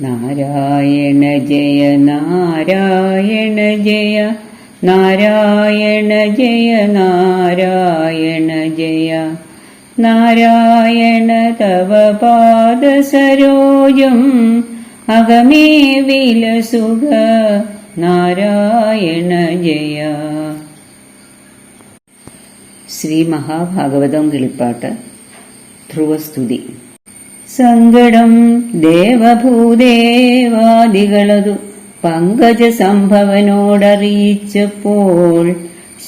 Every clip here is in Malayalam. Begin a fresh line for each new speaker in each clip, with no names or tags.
നാരായണ ജയ നാരായണ ജയ നാരായണ ജയ നാരായണ ജയ. നാരായണ തവ പാദസരോജം അകമേ വിലസുഖ നാരായണ ജയ. ശ്രീ മഹാഭാഗവതം കിളിപ്പാട്ട് ധ്രുവസ്തുതി. സങ്കടം ദേവഭൂദേവാദികളതു പങ്കജ സംഭവനോടറിയിച്ചപ്പോൾ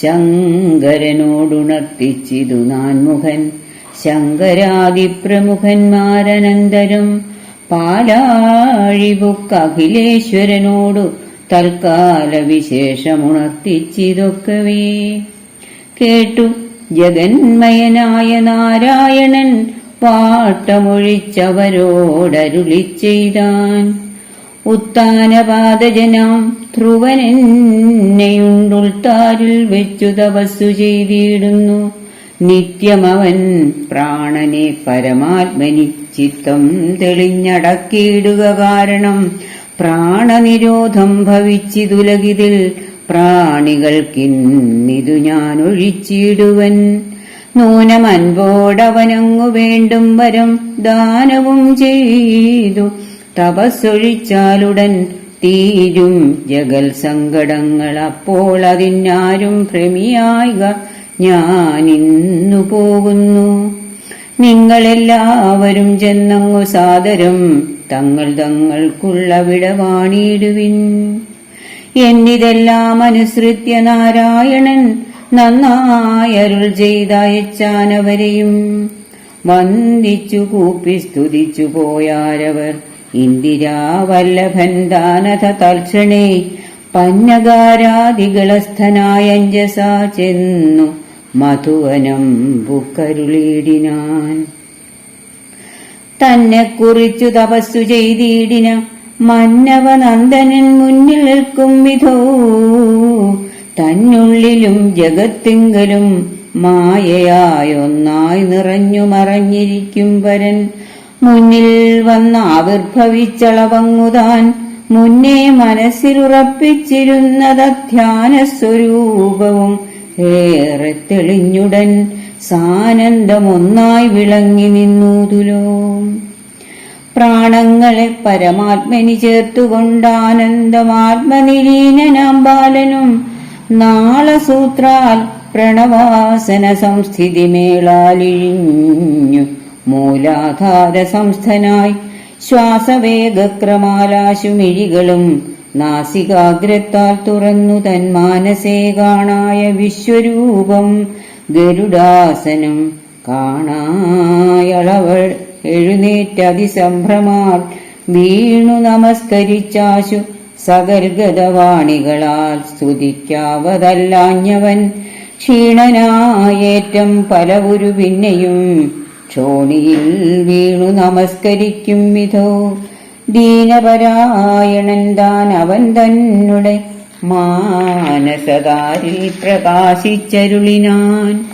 ശങ്കരനോടുണർത്തിച്ചിതു നാൻമുഖൻ. ശങ്കരാദിപ്രമുഖന്മാരനന്തരം പാലാഴിബുക്ക് തൽക്കാല വിശേഷമുണർത്തിച്ചിതൊക്കവേ കേട്ടു ജഗന്മയനായ നാരായണൻ പാട്ടമൊഴിച്ചവരോടരുളി ചെയ്താൻ ഉത്താനപാദജനാം ധ്രുവനെന്നെയുണ്ടുൾത്താരിൽ വെച്ചു തപസ്സു ചെയ്തിടുന്നു. നിത്യമവൻ പ്രാണനെ പരമാത്മനി ചിത്തം തെളിഞ്ഞടക്കിയിടുക കാരണം പ്രാണനിരോധം ഭവിച്ചിതുലകിതിൽ പ്രാണികൾക്കിന്നിതു ഞാൻ ഒഴിച്ചിടുവൻ നൂനമൻപോടവനങ്ങു വേണ്ടും വരും ദാനവും ചെയ്തു. തപസ്സൊഴിച്ചാലുടൻ തീരും ജഗൽ സങ്കടങ്ങൾ അപ്പോൾ അതിനാരും ഭ്രമിയായിക ഞാനിന്നു പോകുന്നു. നിങ്ങളെല്ലാവരും ചെന്നങ്ങു സാദരം തങ്ങൾ തങ്ങൾക്കുള്ള വിടവാണിയിടുവിൻ എന്നിതെല്ലാം അനുസൃത്യ നാരായണൻ നന്നായരുൾ ചെയ്തയച്ചാനവരെയും വന്ദിച്ചു കൂപ്പി സ്തുതിച്ചു പോയാരവർ. ഇന്ദിരാവല്ലഭൻ ദാനഥ തൽക്ഷണേ പന്നകാരാദികളസ്ഥനായഞ്ജസ ചെന്നു മധുവനം ബുക്കരുളീടിനാൻ തന്നെ കുറിച്ചു തപസ്സു ചെയ്തിടിന മന്നവനന്ദനൻ മുന്നിൽ നിൽക്കും വിധോ. തന്നുള്ളിലും ജഗത്തിങ്കലും മായയായൊന്നായി നിറഞ്ഞു മറഞ്ഞിരിക്കും വരൻ. മുന്നിൽ വന്ന് ആവിർഭവിച്ചളവങ്ങുതാൻ മുന്നേ മനസ്സിലുറപ്പിച്ചിരുന്നതധ്യാന സ്വരൂപവും ഏറെ തെളിഞ്ഞുടൻ സാനന്ദമൊന്നായി വിളങ്ങി നിന്നൂതുലോ. പ്രാണങ്ങളെ പരമാത്മനി ചേർത്തുകൊണ്ടാനന്ദമാത്മനിലീനനാം ബാലനും നാളസൂത്രാൽ പ്രണവാസന സംസ്ഥിതി മേളാലിഴിഞ്ഞു മൂലാധാര സംസ്ഥനായി ശ്വാസവേഗക്രമാലാശുമിഴികളും നാസികാഗ്രത്താൽ തുറന്നു തൻ മാനസേ കാണായ വിശ്വരൂപം ഗരുഡാസനം കാണായളവൾ എഴുന്നേറ്റതിസംഭ്രമാൽ വീണു നമസ്കരിച്ചാശു സകൽഗതവാണികളാൽ സ്തുതിക്കാവതല്ലാഞ്ഞവൻ ക്ഷീണനായേറ്റം പലവുരു പിന്നെയും ക്ഷോണിയിൽ വീണു നമസ്കരിക്കും വിധോ. ദീനപരായണൻ താൻ അവൻ തന്നെ മാനസകാരിൽ പ്രകാശിച്ചരുളിനാൻ.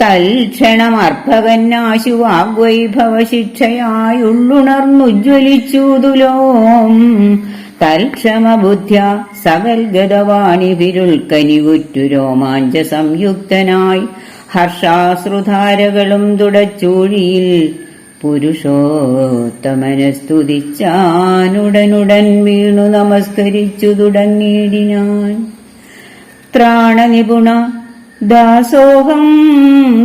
തൽക്ഷണമർഭകന്നാശു വാഗ്വൈഭവ ശിക്ഷയായുള്ളുണർന്നുജ്വലിച്ചൂതുലോം തൽക്ഷമബുദ്ധ്യ സകൽഗതവാണിവിരുൾക്കനിവുറ്റു രോമാഞ്ച സംയുക്തനായി ഹർഷാശ്രുധാരകളും തുടച്ചൂഴിയിൽ പുരുഷോത്തമനെ സ്തുതിച്ചാനുടനുടൻ വീണു നമസ്കരിച്ചു തുടങ്ങിയിടിനാൻ ത്രാണനിപുണ ദാസോഹം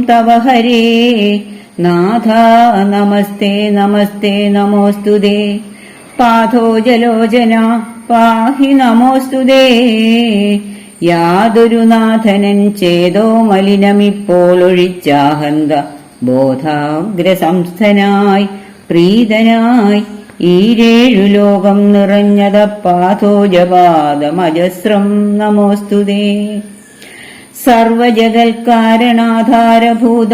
തവ ഹരേ നാഥ നമസ്തേ നമസ്തേ നമോസ്തുതേ പാഥോജലോചന പാഹി നമോസ്തുതേ യാതൊരു നാഥനൻ ചേതോ മലിനമിപ്പോൾ ഒഴിച്ചാഹന്ത ബോധാഗ്രസംസ്ഥനായി പ്രീതനായി. ഈരേഴു ലോകം നിറഞ്ഞത പാഥോജപാദമജസ്രം നമോസ്തുതേ സർവജഗൽക്കാരണാധാരഭൂത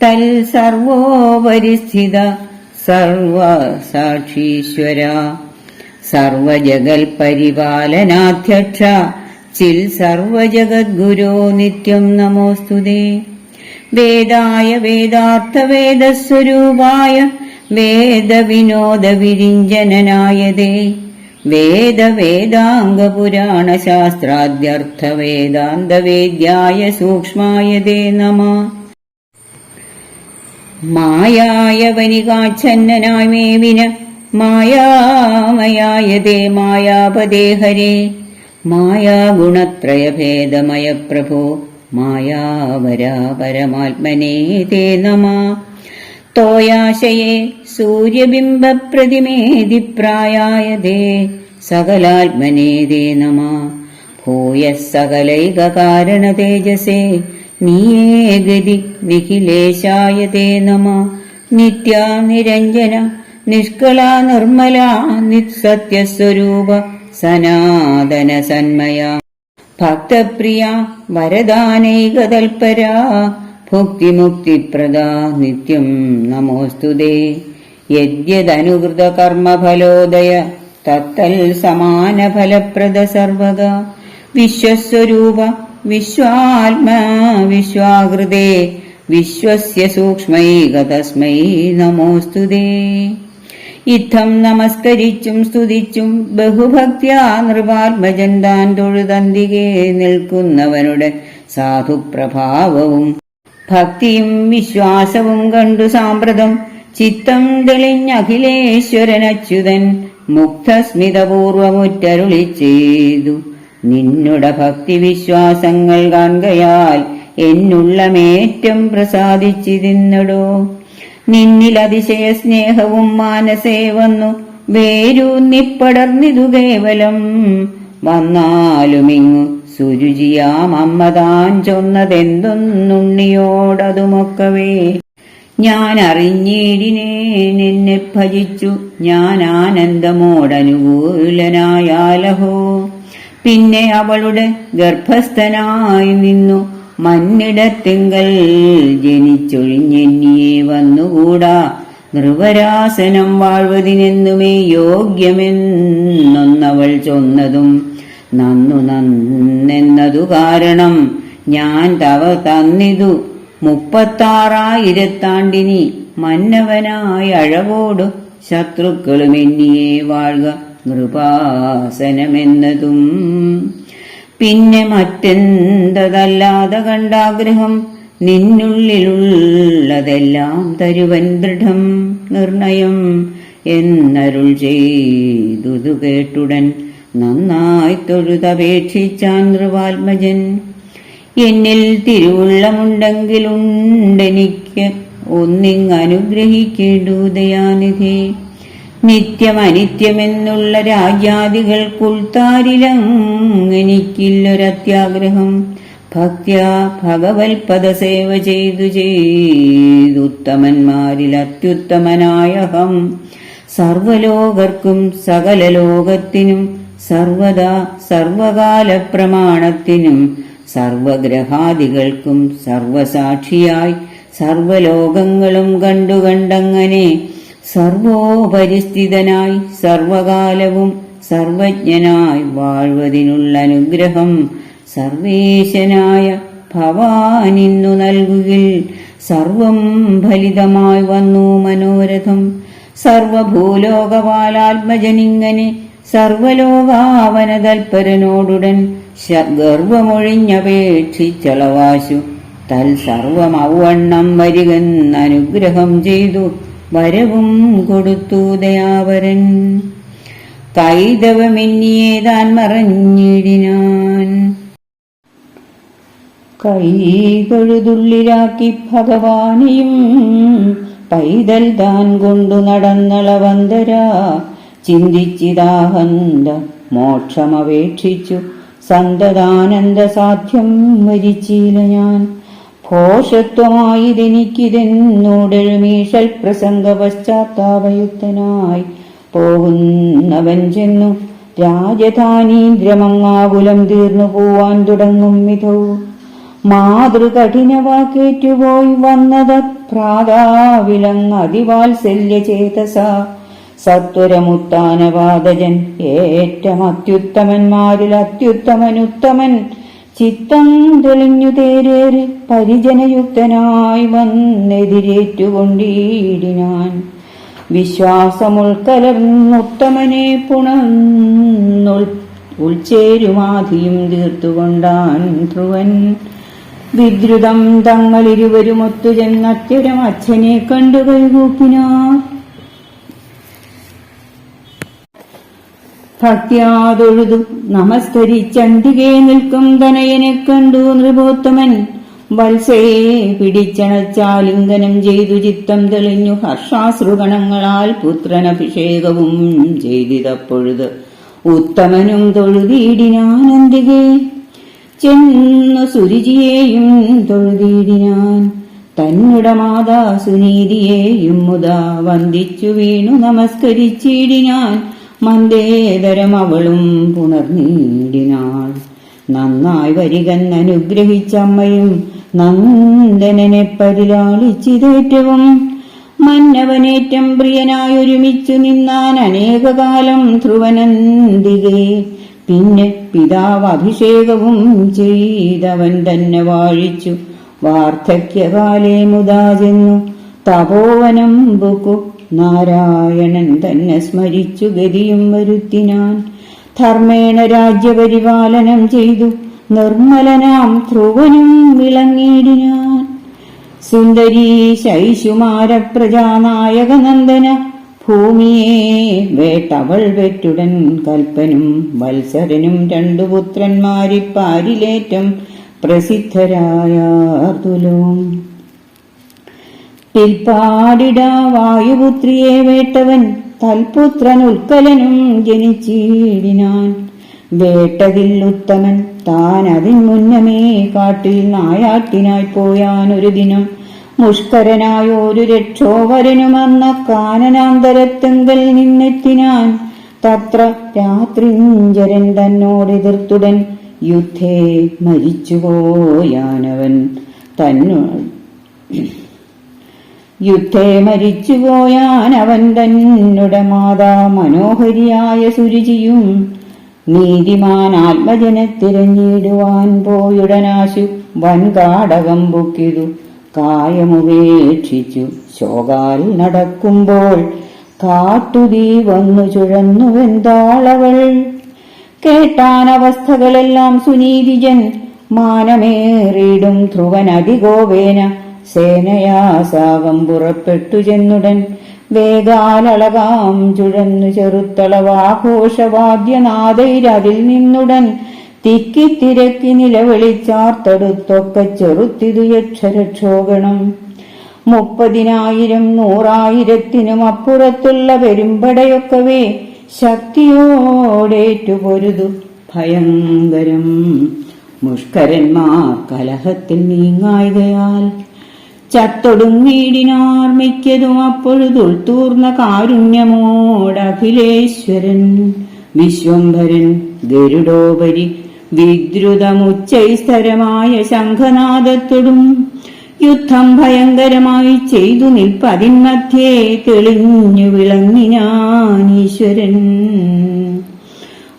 തൽ സർവോപരിസ്ഥിത സർവസാക്ഷീശ്വര സർവജഗൽപരിപാലനാധ്യക്ഷ ചിൽ സർവജഗദ്ഗുരോ നിത്യം നമോസ്തുതേ. വേദായ വേദാർത്ഥവേദസ്വരൂപായ വേദവിനോദ വിരിഞ്ചനായതേ വേദ വേദാംഗ പുരാണ ശാസ്ത്രാദ്യർത്ഥ വേദാന്ത വേദ്യായ സൂക്ഷ്മായതേ നമ മായായ വനികാച്ഛന്നനായ മേവിന മായാമയായതേ മായാപദേ ഹരേ മായാഗുണത്രയഭേദമയ പ്രഭോ മായാവരാ പരമാത്മനേ തേ നമ. തോയാശയെ സൂര്യബിംബപ്രതിമേതിപ്രായായതേ സകലാത്മനേ തേ നമ. ഭൂയ സകലൈകാരണ തേജസേ നീയേ ഗതി നിഖിലേശായ തേ നമ. നിത്യാ നിരഞ്ജന നിഷ്കള നിർമ്മല നിത്സത്യസ്വരൂപ സനാതന സന്മയ. ഭക്തപ്രിയ വരദാനൈകതൽപര ഭുക്തിമുക്തിപ്രദ നിത്യം നമോസ്തുതേ യദ്യദനുകൃത കർമ്മഫലോദയ തത്തൽ സമാന ഫലപ്രദ സർവക വിശ്വസ്വരൂപ വിശ്വാത്മാ വിശ്വാകൃതേ വിശ്വസ്യ സൂക്ഷ്മൈക തസ്മൈ നമോസ്തുതേ ഇത്തം നമസ്കരിച്ചും സ്തുതിച്ചും ബഹുഭക്തിയാ നൃപാത്മജൻ താൻ തൊഴുതന്തികെ നിൽക്കുന്നവനുടെ സാധുപ്രഭാവവും ഭക്തിയും വിശ്വാസവും കണ്ടു സാമ്പ്രതം. ചിത്തം തെളിഞ്ഞഖിലേശ്വരനച്യുതൻ മുക്തസ്മിതപൂർവമുറ്റരുളി ചെയ്തു നിന്നുടെ ഭക്തി വിശ്വാസങ്ങൾ കാണുകയാൽ എന്നുള്ളമേറ്റം പ്രസാദിച്ചിരുന്നടോ. നിന്നിൽ അതിശയ സ്നേഹവും മാനസേ വന്നു. വേരൂന്നിപ്പടർന്നിതു കേവലം. വന്നാലുമിങ്ങു സുരുചിയാം അമ്മ താൻ ചൊന്നതെന്തൊന്നുണ്ണിയോടതുമൊക്കവേ. ഞാൻ അറിഞ്ഞീടിനെ നിന്നെ ഭജിച്ചു. ഞാൻ ആനന്ദമോടനുകൂലനായാലഹോ. പിന്നെ അവളുടെ ഗർഭസ്ഥനായി നിന്നു. മന്നിടത്തിങ്കൽ ജനിച്ചൊഴിഞ്ഞെന്നിയെ വന്നുകൂടാ. നൃവരാസനം വാഴ്വതിനെന്നുമേ യോഗ്യമെന്നൊന്നവൾ ചൊന്നതും നന്നു നന്നെന്നതു കാരണം ഞാൻ തവ തന്നിതു. മുപ്പത്താറായിരത്താണ്ടിനി മന്നവനായ അഴവോടും ശത്രുക്കളും എന്നിയെ വാഴ്ക. നൃപാസനമെന്നതും പിന്നെ മറ്റെന്തതല്ലാതെ കണ്ടാഗ്രഹം നിന്നുള്ളിലുള്ളതെല്ലാം തരുവൻ ദൃഢം നിർണയം എന്നരുൾ ചെയ്തു കേട്ടുടൻ നന്നായി തൊഴുതപേക്ഷിച്ചാൻ നൃവാത്മജൻ. എന്നിൽ തിരുവുള്ളമുണ്ടെങ്കിലുണ്ടെനിക്ക് ഒന്നിങ്ങനുഗ്രഹിക്കേണ്ടു നിത്യമനിത്യമെന്നുള്ള രാജ്യാദികൾക്കുൾത്താരിലും എനിക്കില്ലൊരത്യാഗ്രഹം ഭഗവത്പദ സേവ ചെയ്തു ചെയ്തുത്തമന്മാരിൽ അത്യുത്തമനായഹം സർവലോകർക്കും സകല ലോകത്തിനും സർവദാ സർവകാല പ്രമാണത്തിനും സർവഗ്രഹാദികൾക്കും സർവസാക്ഷിയായി സർവലോകങ്ങളും കണ്ടുകണ്ടങ്ങനെ സർവോപരിസ്ഥിതനായി സർവകാലവും സർവജ്ഞനായി വാഴ്വതിനുള്ള അനുഗ്രഹം സർവേശനായ ഭവാനിന്നു നൽകുകിൽ സർവം ഫലിതമായി വന്നു മനോരഥം. സർവഭൂലോകപാലാത്മജനിങ്ങനെ സർവലോകാവനതൽപരനോടുടൻ ഗർവമൊഴിഞ്ഞപേക്ഷിച്ചളവാശു തൽ സർവമൗവണ്ണം വരികെന്നനുഗ്രഹം ചെയ്തു. വരവും കൊടുത്തു ദയാവരൻ. കൈതവമെന്നിയെ താൻ മറഞ്ഞിടിനാൻ. കൈ തൊഴുതുള്ളിലാക്കി ഭഗവാനെയും പൈതൽ താൻ കൊണ്ടു നടന്നളവന്തര ചിന്തിച്ചിതാഹന്ത മോക്ഷമപേക്ഷിച്ചു. സന്തതാനന്ദ സാധ്യം വരിച്ചില്ല ഞാൻ. ഭോഷത്വമായിതെനിക്കിതെന്നോടെഴുമീഷൽ പ്രസംഗ പശ്ചാത്താപയുക്തനായി പോകുന്നവൻ ചെന്നു. രാജധാനീന്ദ്രമങ്ങാകുലം തീർന്നു പോവാൻ തുടങ്ങും വിധവും മാതൃകഠിനവാക്കേറ്റുപോയി വന്നത് പ്രാതാവിലങ് അതിവാത്സല്യ ചേതസ സത്വരമുത്താനവാദജൻ ഏറ്റം അത്യുത്തമന്മാരിൽ അത്യുത്തമനുത്തമൻ. ചിത്തം തെളിഞ്ഞു തേരേറി പരിജനയുക്തനായി വന്നെതിരേറ്റുകൊണ്ടിടിനാൻ. വിശ്വാസമുൾക്കലർന്നുത്തമനെ പുണന്നുൾ ഉൾച്ചേരുമാധിയും തീർത്തുകൊണ്ടാൻ ധ്രുവൻ. വിദ്രുതം തങ്ങളിരുവരുമൊത്തു ചെന്നത്യരം അച്ഛനെ കണ്ടു കൈകൂപ്പിനാർ ഭക്തിയാതൊഴുതു നമസ്കരിച്ചണ്ടികെ നിൽക്കും തനയനെ കണ്ടു നൃപോത്തമൻ വത്സയെ പിടിച്ചണച്ചാലിംഗനം ചെയ്തു ചിത്തം തെളിഞ്ഞു ഹർഷാശ്രുഗണങ്ങളാൽ പുത്രനഭിഷേകവും ചെയ്തിതപ്പൊഴുത്. ഉത്തമനും തൊഴുതീടിനാനന്ദികെ ചെന്നു സുരുചിയെയും തൊഴുതീടിനാൻ. തന്നുട മാതാ സുനീതിയെയും മുതാ വന്ദിച്ചു വീണു നമസ്കരിച്ചിടിനാൻ. മന്ദേതരം അവളും പുണർനീടിനാൾ നന്നായി വരികന്നനുഗ്രഹിച്ചമ്മയും നന്ദനനെ പരിലാളിച്ചിതേറ്റവും. മന്നവനേറ്റം പ്രിയനായി ഒരുമിച്ചു നിന്നാൻ അനേകകാലം ധ്രുവനന്തികെ പിന്നെ പിതാവ് അഭിഷേകവും ചെയ്തവൻ തന്നെ വാഴിച്ചു. വാർദ്ധക്യകാലേ മുതാ ചെന്നു. തപോവനം ബുക്കു നാരായണൻ തന്നെ സ്മരിച്ചു ഗതിയും വരുത്തിനാൻ. ധർമ്മേണ രാജ്യപരിപാലനം ചെയ്തു. നിർമ്മലനാം ധ്രുവനും വിളങ്ങിയിടിനാൻ സുന്ദരീ ശൈശുമാര പ്രജാനായകനന്ദന. ഭൂമിയെ വേട്ടവൾ വെറ്റുടൻ കൽപ്പനും വത്സരനും രണ്ടു പുത്രന്മാരിപ്പാരിലേറ്റം പ്രസിദ്ധരായാർതുലോം. പിൽപ്പാടിട വായുപുത്രിയെ വേട്ടവൻ തൽപുത്രൻ ഉൽക്കലനും ജനിച്ചിടിനാൻ. വേട്ടതിൽ ഉത്തമൻ താൻ അതിൻ മുന്നമേ കാട്ടിൽ നായാട്ടിനായി പോയാൻ ഒരു ദിനം. മുഷ്കരനായ ഒരു രക്ഷോവരനുമെന്ന കാനനാന്തരത്തെങ്കൽ നിന്നെത്തിനാൻ. തത്ര രാത്രിഞ്ചരൻ തന്നോടെതിർത്തുടൻ യുദ്ധേ മരിച്ചുപോയാനവൻ തന്നോട് യുദ്ധേ മരിച്ചുപോയാൻ അവൻ തന്നുടെ മാതാ മനോഹരിയായ സുരുചിയും നീതിമാൻ ആത്മജനെ തിരഞ്ഞിടുവാൻ പോയുടനാശു വൻകാടകം പൊക്കിതു. കായമുപേക്ഷിച്ചു. ശോകാൽ നടക്കുമ്പോൾ കാട്ടുതീ വന്നു ചുഴന്നുവെന്താളവൾ കേട്ടാൻ അവസ്ഥകളെല്ലാം സുനീതിജൻ മാനമേറിയിടും ധ്രുവൻ സേനയാസാകം പുറപ്പെട്ടു ചെന്നുടൻ. വേഗാലളകാം ചുഴന്നു ചെറുത്തളവാഘോഷവാദ്യനാഥൈരതിൽ നിന്നുടൻ. തിക്കിത്തിരക്കി നിലവിളിച്ചാർത്തെടുത്തൊക്കെ ചെറുത്തിതു യക്ഷരക്ഷോഗണം മുപ്പതിനായിരം നൂറായിരത്തിനും അപ്പുറത്തുള്ള പെരുമ്പടയൊക്കവേ ശക്തിയോടേറ്റുപൊരുതു ഭയങ്കരം. മുഷ്കരന്മാർ കലഹത്തിൽ നീങ്ങായകയാൽ ചത്തൊടുങ്ങിയിടിനാർ അപ്പോഴുതുൾ തൂർന്ന കാരുണ്യമോടഖിലേശ്വരൻ വിശ്വംഭരൻ ഗരുഡോപരി വിദ്രുതമുച്ചൈസ്തരമായ ശംഖനാഥത്തൊടും യുദ്ധം ഭയങ്കരമായി ചെയ്തു നിൽപ്പതിന്മധ്യേ തെളിഞ്ഞു വിളങ്ങി ഞാനീശ്വരൻ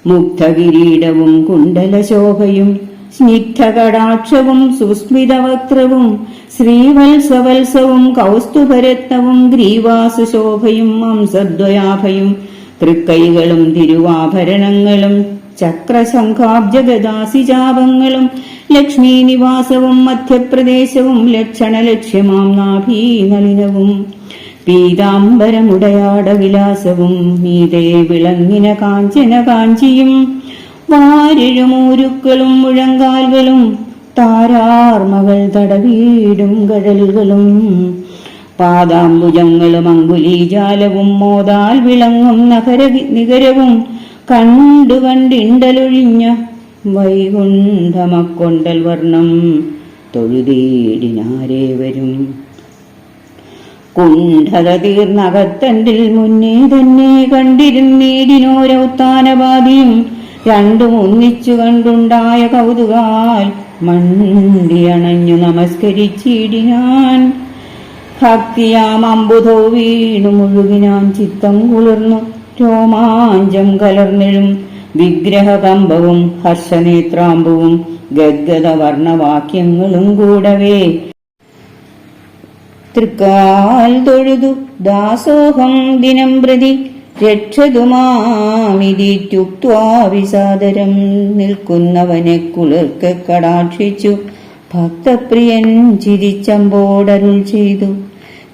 മുക്തകിരീടവും കുണ്ടലശോഭയും സ്നിഗ്ധകടാക്ഷവും സുസ്മിതവക്രവും ശ്രീവത്സവത്സവും കൗസ്തുഭരത്നവും ഗ്രീവാസുശോഭയും മംസദ്വയാഭയും തൃക്കൈകളും തിരുവാഭരണങ്ങളും ചക്രശംഖാബ്ജഗദാസിജാപങ്ങളും ലക്ഷ്മീനിവാസവും മധ്യപ്രദേശവും ലക്ഷണലക്ഷ്യമാം നാഭീനളിനവും പീതാംബരമുടയാടവിലാസവും മീതേ വിളങ്ങിന കാഞ്ചന കാഞ്ചിയും വാരിഴുമൂരുക്കളും മുഴങ്കാൽകളും താരാർമകൾ തടവീടും കഴലുകളും പാദാംബുജങ്ങളും അങ്കുലീജാലവും മോതാൽ വിളങ്ങും നഗര നികരവും കണ്ടു കണ്ടിണ്ടലൊഴിഞ്ഞ വൈകുണ്ഠമക്കൊണ്ടൽ വർണം തൊഴുതീടിനാരേവരും കുണ്ഠത തീർന്നകത്തണ്ടിൽ മുന്നേ തന്നെ കണ്ടിരുന്നീടിനോരൗത്താനപാതിയും രണ്ടും ഒന്നിച്ചു കണ്ടുണ്ടായ കൗതുകാൽ മണ്ടിയണഞ്ഞു നമസ്കരിച്ചിടിനാൻ ഭക്തിയാം അമ്പുതോ വീണു മുഴുകിനാൻ ചിത്തം കുളിർന്നു. രോമാഞ്ചം കലർന്നിഴും വിഗ്രഹകമ്പവും ഹർഷനേത്രാമ്പവും ഗദ്ഗത വർണവാക്യങ്ങളും കൂടവേ. തൃക്കാൽ തൊഴുതു ദാസോഹം ദിനം പ്രതി വിസാദരം നിൽക്കുന്നവനെ കുളിർക്ക് കടാക്ഷിച്ചു. ഭക്തപ്രിയൻ ചിരിച്ചമ്പോടരുൾ ചെയ്തു.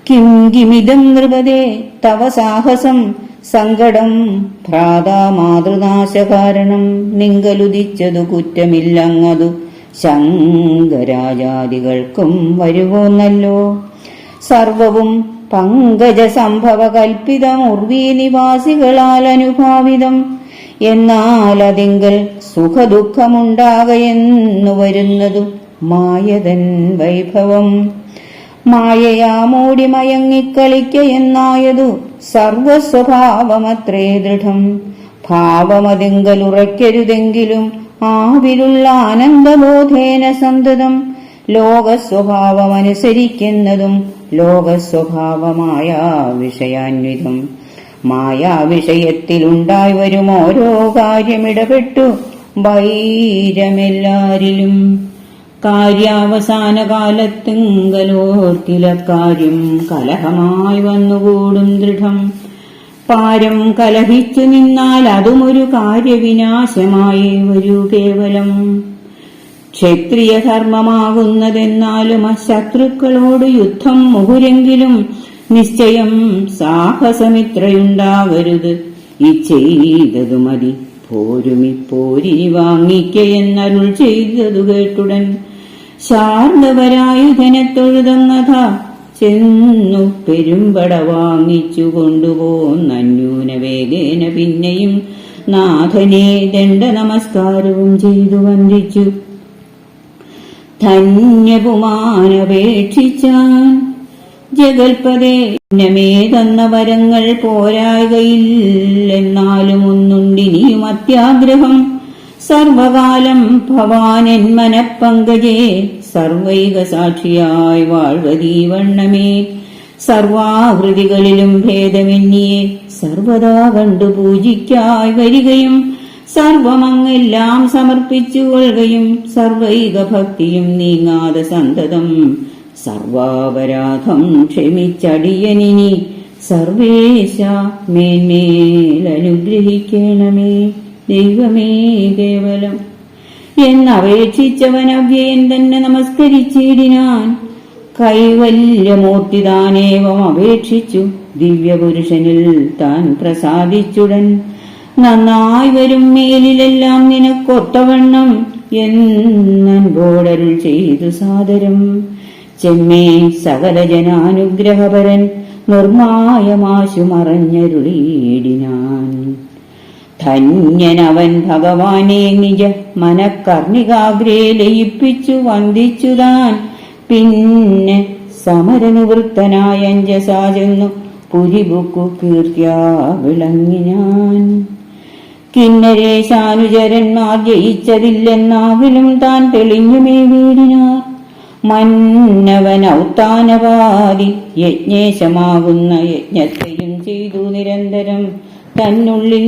കിം കിമിതം നൃപതേ തവ സാഹസം സങ്കടം ഭ്രാതാ മാതൃനാശകാരണം നിങ്കലുദിച്ചതു കുറ്റമില്ലങ്ങതു ശങ്കരാജാദികൾക്കും വരുവോന്നല്ലോ. സർവവും പങ്കജ നിവാസികളാൽ അനുഭാവിതം എന്നാൽ അതിങ്കൽ സുഖദുഃഖമുണ്ടാകയെന്നു വരുന്നതു മായതൻ വൈഭവം. മായയാ മൂടി മയങ്ങിക്കളിക്ക എന്നായതു സർവസ്വഭാവമത്രേ ദൃഢം. ഭാവമതിങ്കൽ ഉറയ്ക്കരുതെങ്കിലും ആവിലുള്ള ആനന്ദബോധേന സന്തതം. ലോകസ്വഭാവമനുസരിക്കുന്നതും ലോകസ്വഭാവമായ വിഷയാന്വിതം. മായാവിഷയത്തിലുണ്ടായി വരും ഓരോ കാര്യമിടപെട്ടു വൈരമെല്ലാരിലും. കാര്യാവസാന കാലത്തിങ്കലോർത്തില കാര്യം കലഹമായി വന്നുകൂടും ദൃഢം. പാരം കലഹിച്ചു നിന്നാൽ അതുമൊരു കാര്യവിനാശമായി വരൂ കേവലം. ക്ഷത്രിയ ആ ശത്രുക്കളോട് യുദ്ധം മുഹുരെങ്കിലും നിശ്ചയം സാഹസമിത്രയുണ്ടാവരുത്. ഈ ചെയ്തതു മതി. പോരുമിപ്പോരിനി വാങ്ങിക്കയെന്നരുൾ ചെയ്തതു കേട്ടുടൻ ശാർദവരായുധനെ തൊഴുതങ്ങഥ ചെന്നു പെരുമ്പട വാങ്ങിച്ചു കൊണ്ടുപോന്നന്യൂന വേഗേന പിന്നെയും നാഥനെ ദണ്ഡ നമസ്കാരവും ചെയ്തു വന്ദിച്ചു. ധന്യപുമാനപേക്ഷിച്ചാൻ ജഗൽപദേ നമേ തന്ന വരങ്ങൾ പോരായകയില്ലെന്നാലും ഒന്നുണ്ടിനിയും അത്യാഗ്രഹം. സർവകാലം ഭവാനൻ മനപ്പങ്കജേ സർവൈക സാക്ഷിയായി വാഴ്വതീവണ്ണമേ സർവാഹൃതികളിലും ഭേദമെന്നിയെ സർവദാ കണ്ടു പൂജിക്കായി വരികയും സർവമങ്ങെല്ലാം സമർപ്പിച്ചു കൊള്ളുകയും സർവൈക ഭക്തിയും നീങ്ങാതെ സന്തതം. സർവാപരാധം ക്ഷമിച്ചടിയനിനി സർവേശ മേന്മേലനുഗ്രഹിക്കണമേ ദൈവമേ കേവലം. എന്നപേക്ഷിച്ചവൻ അവ്യയൻ തന്നെ നമസ്കരിച്ചിടിനാൻ കൈവല്യമൂർത്തിദാനേവം അപേക്ഷിച്ചു. ദിവ്യപുരുഷനിൽ താൻ പ്രസാദിച്ചുടൻ നന്നായി വരും മേലിലെല്ലാം നിനക്കൊത്തവണ്ണം. എന്നൻപോടരുൾ ചെയ്തു സാദരം. ചെമ്മേ സകല ജനാനുഗ്രഹപരൻ നിർമായമാശു മറഞ്ഞരുളീടിനാൻ ധന്യനവൻ ഭഗവാനെ നിജ മനക്കർണികാഗ്രേ ലയിപ്പിച്ചു വന്ദിച്ചുതാൻ. പിന്നെ സമരനിവൃത്തനായ അഞ്ജസാ ചെന്നു പുരിബുക്കു കീർത്തിയാ വിളങ്ങിനാൻ. കിന്നരേശാനുചരന്മാർ ജയിച്ചതില്ലെന്നാകിലും താൻ തെളിഞ്ഞുമേ വീടിനാർ മന്നവൻ ഔത്താനവാദി യജ്ഞേശമാകുന്ന യജ്ഞത്തെയും ചെയ്തു നിരന്തരം. തന്നുള്ളിൽ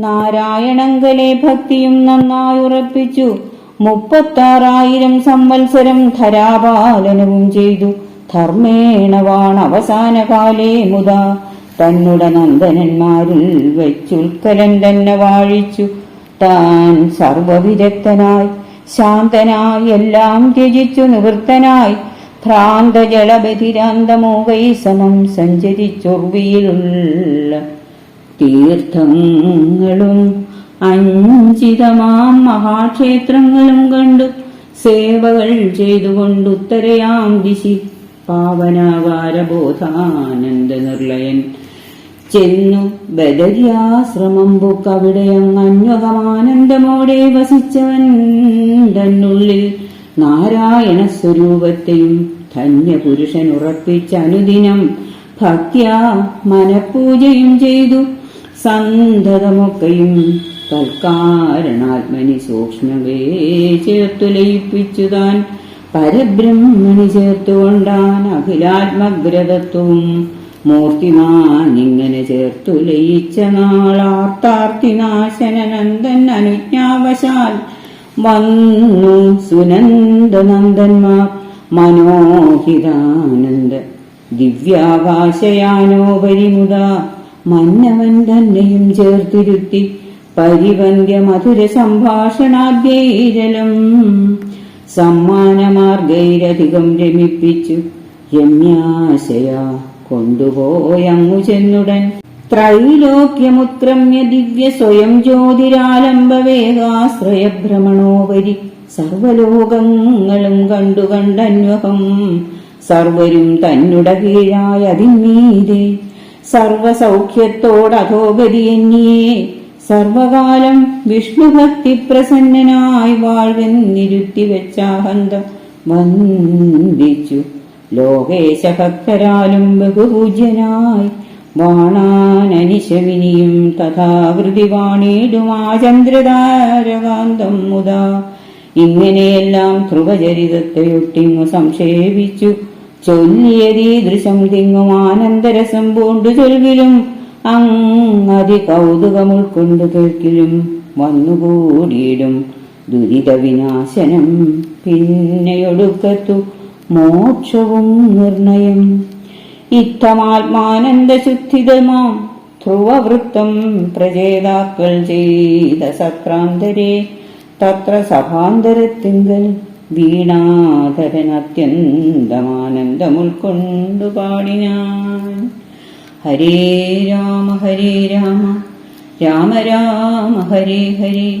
നാരായണങ്കലെ ഭക്തിയും നന്നായി ഉറപ്പിച്ചു. മുപ്പത്താറായിരം സംവത്സരം ധരാപാലനവും ചെയ്തു. ധർമ്മേണവാണ് അവസാന കാലേ മുത. തന്നുട നന്ദനന്മാരിൽ വെച്ചുൽക്കലൻ തന്നെ വാഴിച്ചു. താൻ സർവവിദഗ്ധനായി ശാന്തനായി എല്ലാം ത്യജിച്ചു നിവൃത്തനായി. ഭ്രാന്ത ജലബതിരാന്തമോകൈ സമം സഞ്ചരിച്ചൊർവിയിലുള്ള തീർത്ഥങ്ങളും അഞ്ചിതമാം മഹാക്ഷേത്രങ്ങളും കണ്ടു. സേവകൾ ചെയ്തുകൊണ്ട് ഉത്തരയാം ദിശി പാവനാകാരബോധാനന്ദ നിർലയൻ ചെന്നു ബദരിയാശ്രമം ബുക്കവിടെ അന്വകമാനന്ദമോടെ വസിച്ചവൻ. തന്നുള്ളിൽ നാരായണ സ്വരൂപത്തെയും ധന്യപുരുഷൻ ഉറപ്പിച്ച അനുദിനം ഭക്യ മനഃപൂജയും ചെയ്തു. സന്തതമൊക്കെയും തൽക്കാരണാത്മനി സൂക്ഷ്മവേ ചേർത്തു ലയിപ്പിച്ചു താൻ പരബ്രഹ്മണി ചേർത്തുകൊണ്ടാൻ അഖിലാത്മഗ്രതത്വവും മൂർത്തിമാനിങ്ങനെ ചേർത്തു ലയിച്ച നാളാർത്താർത്തിനാശനനന്ദൻ അനുജ്ഞാവശാൽ വന്നു സുനന്ദനന്ദന്മാർ മനോഹിതാനന്ദ ദിവ്യാകാശയാനോപരിമുത മന്നവൻ തന്നെയും ചേർത്തിരുത്തി പരിവന്ധ്യ മധുര സംഭാഷണാദ്യൈരലം സമ്മാനമാർഗൈരധികം രമിപ്പിച്ചു രമ്യാശയ കൊണ്ടുപോയങ്ങു ചെന്നുടൻ ത്രൈലോക്യമുത്രമ്യ ദിവ്യ സ്വയം ജ്യോതിരാലംബവേഗാശ്രയഭ്രമണോപരി സർവലോകങ്ങളും കണ്ടു കണ്ടന്വഹം. സർവരും തന്നുട കീഴായ അതിന്മീതെ സർവസൗഖ്യത്തോടധോഗതിയെന്നിയെ സർവകാലം വിഷ്ണുഭക്തി പ്രസന്നനായി വാഴ്വെന്നിരുത്തി വെച്ചാഹന്തം വന്ദിച്ചു. ലോകേശഭക്തരാലും ബഹുപൂജ്യനായി വാണാനനിശമിനിയും തഥാകൃതി വാണിടുമാ ചന്ദ്രതാരകാന്തം മുതാ. ഇങ്ങനെയെല്ലാം ധ്രുവചരിതത്തെയൊട്ടിങ്ങു സംക്ഷേപിച്ചു. ചൊല്ലിയതീദൃശം തിങ്ങും ആനന്ദരസം പൂണ്ടു ചൊൽവിലും. അങ്ങതി കൗതുകം ഉൾക്കൊണ്ടു കേൾക്കിലും വന്നുകൂടിയിടും ദുരിത വിനാശനം പിന്നെയൊടുക്കത്തു മോക്ഷവും നിർണയം. ഇത്തമാത്മാനന്ദ ശുദ്ധിതമാം. ധ്രുവവൃത്തം പ്രചേതാക്കൾ ചെയ്ത സത്രാന്തരെ തത്ര സഭാന്തരത്തിങ്കൽ വീണാധരൻ അത്യന്തമാനന്ദം ഉൾക്കൊണ്ടു പാടിനാൻ ഹരേ രാമ ഹരേ രാമ. രാമ രാമ ഹരേ ഹരേ.